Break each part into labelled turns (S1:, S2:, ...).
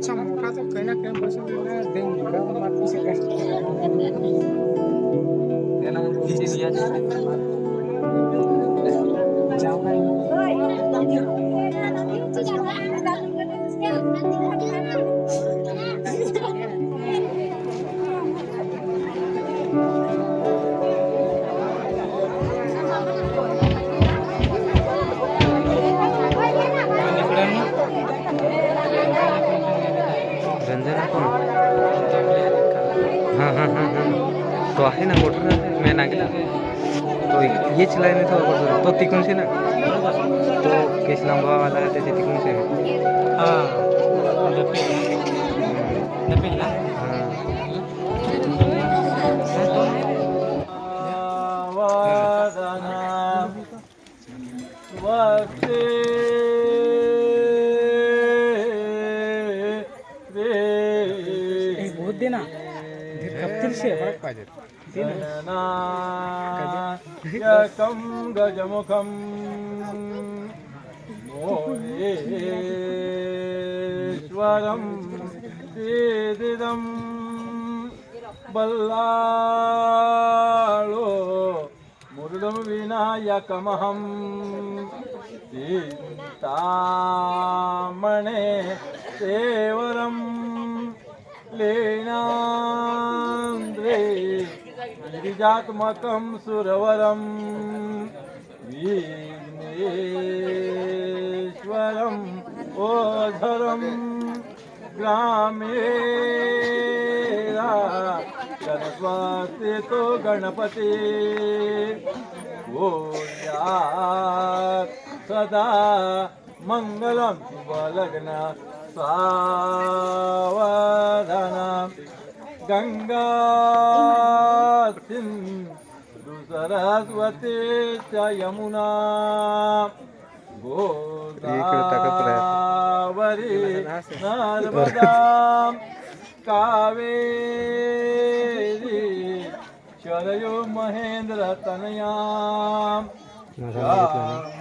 S1: असे फारच मोठा तो काही ना काही बसून देऊन मारतो शिकाय जाऊ
S2: आहे ना मोटर मी नागेला तो हेच लाईन आहे तो अगोदर. तो तिकडून से ना? तो केस लांबवावाला त्याच्या तिकडून से।
S1: बहुत दे ना कप्तील से फरक पाहिजे दे ना
S3: नायकं गजमुखं मोरेश्वरं वेदिदं बल्लाळो मुरुडं विनायकमहं నందేనాంద్రే గిరిజాత్మకం సురవరం. విఘ్నేశ్వరం ఓధరం. గ్రామే గణస్వాస్తితో గణపతి. సదా మంగళం శుభలగ్న सावधानं गङ्गा सिन्धु सरस्वती च यमुना गोदावरी नर्मदा कावेरी शरयो महेंद्र तनया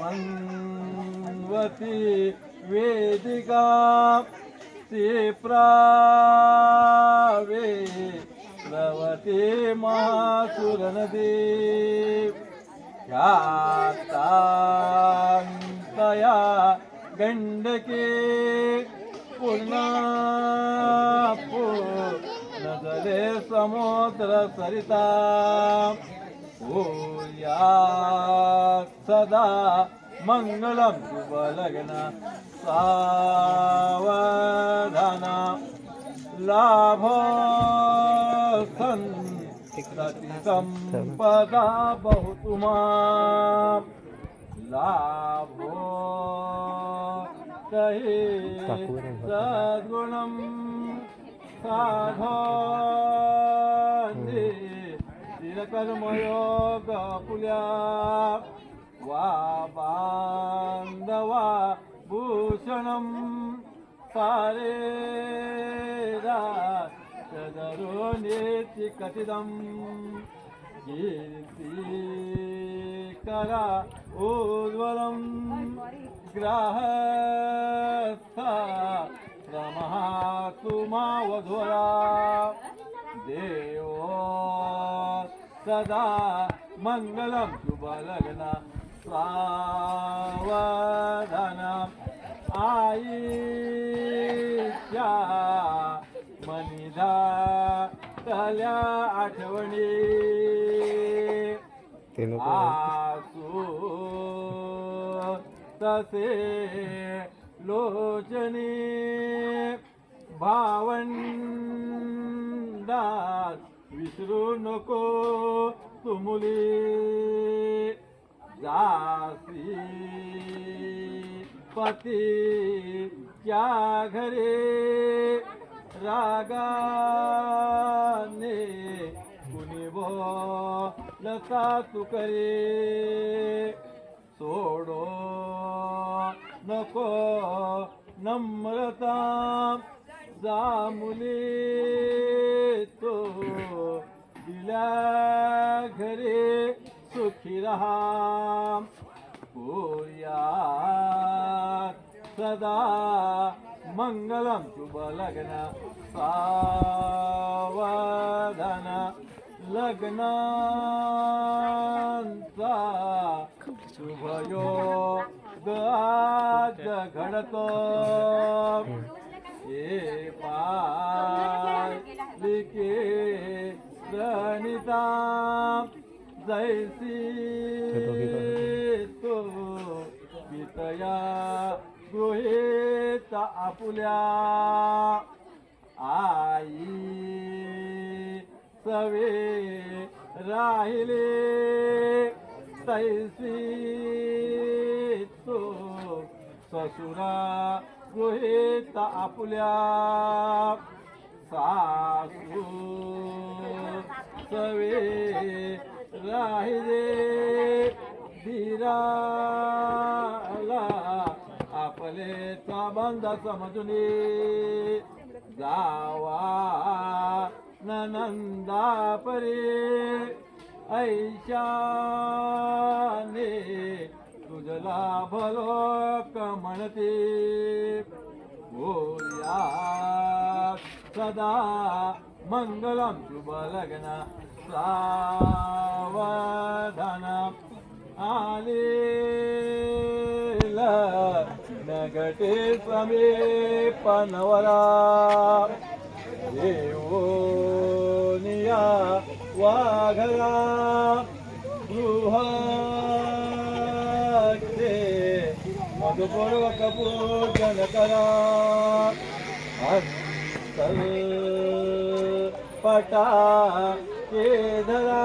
S3: मन्वती वेदिका प्रावे प्रवती महासुरनदी ख्यातान्तया गण्डके पूर्णा नजरे समुद्र सरिता. भूयात् सदा मङ्गलं शुभलग्न सावधान लाभो सन् संपदा बहुतु मां लाभो सहि सद्गुणं साधने दिनकर्मयोग पुल्या वा बान्धवा भूषणं सारे राजदरो नेति कथितं कीर्तिकरा उज्ज्वलं ग्राहस्था रमः सुमावधुरा देवो सदा मङ्गलं शुभलग्न सावधान आईच्या मनिधा तल्या आठवणी. आसू तसे लोचने भावंडात विसरू नको तुमुली जासी पती क्या घरे रागाने कुणी बोलता तू करे. सोडो नको नम्रता जा मुली. मंगलम शुभ लग्न सावधान लग्नांचा शुभयोग आज घडतो. हे पालिके प्रणिता जैसी तो पितया गृहीत आपुल्या आई सवे राहिले. तैसी तो ससुरा गृहीत आपुल्या. सासू सवे राहिले. धीरा बंद समजून जावा नंदा परे. ऐशाने तुझला भलो कमणते भोया सदा मंगलम शुभ लग्न सावधान. आलेला नगटे समीपनवरा देवोनिया वाघरा गृहाचे मधुपूर्वक पूजन करा अंतर पटा केधरा.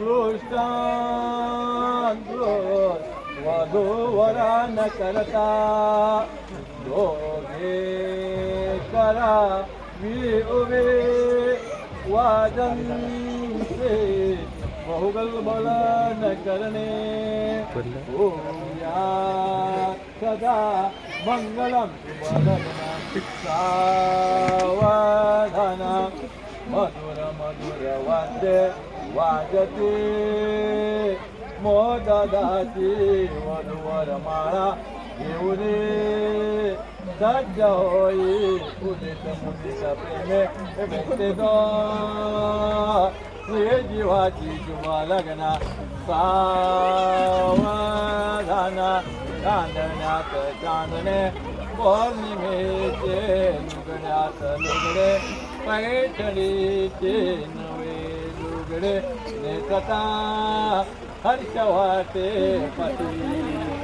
S3: दृष्टा वधूवरा न करता. दोघे करा मी उभे. वाजनते बहुगल बल न करणे सदा मंगलम सावधान मधुर मधुर वाद्य वाजते. मोदाची वधूवर माळा घेऊन सज्ज होई. उदित मुदित प्रेमे भेटते हे जीवाची जुमा लग्ना सावधाना चांदण्यात चांदणे. पौर्णिमेचे लुगड्यात लुगडे पैठणीचे नवे लुगडे नेसता. हर्ष वाटे पती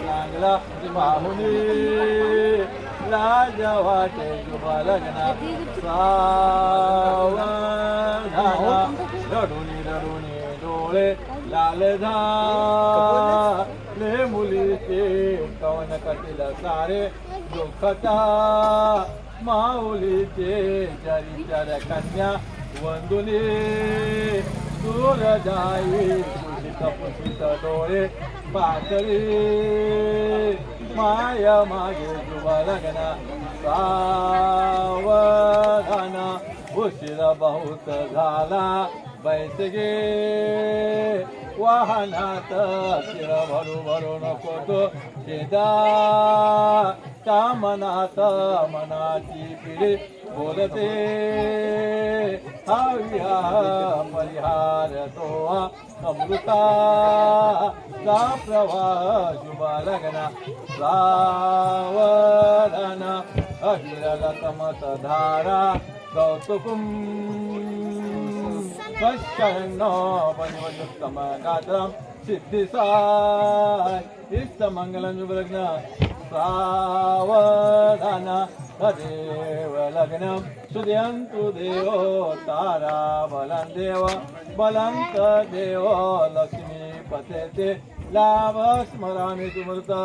S3: चांगला पाहुणे राजा वाटे शुभा लग्ना सावा रडुनी रडुनी डोळे लाल झाले. मुलीचे कवन कटील सारे दुःखता. माऊलीचे जरी जर कन्या वंदुनी. दूर जाई पुसित डोळे पातळी माया मागे जुबा लग्ना सावधान. उशीर बहुत झाला बैसगे. वाहनात शिर भरू भरू नको तो शेदा त्या मनात मनाची पिढी. बोलते हव्या परिहार तो अमृता चा प्रवाह शुभा लग्ना सावधान अहिरल तमत धारा कौतुकुम कश्चनो वनिवयुक्तम गात्रम सिद्धिसाय इष्टमङ्गलं शुभलग्न। सावधान तदेव लग्नं सुदयन्तु देवो तारा बलं देव बलं देवो लक्ष्मीपते ते लाभ स्मरामि सुमृता।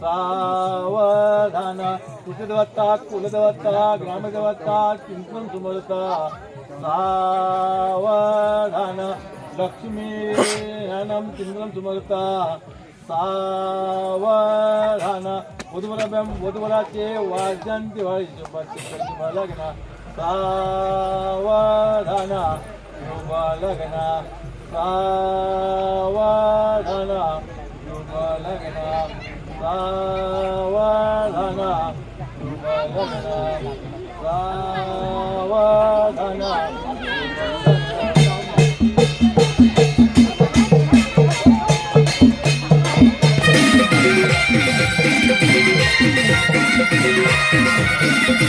S3: सावधान कुलदेवता कुलदेवता ग्रामदेवता चिंतन सुमरता सावधान लक्ष्मी अनं चिंतन सुमरता सावधान वधूवराभ्याम वधूवराचे वाजन दिवाळी शुभ शुभ लग्न सावधान शुभ लग्न सावधान शुभ लग्न सावधान शुभ लग्न सा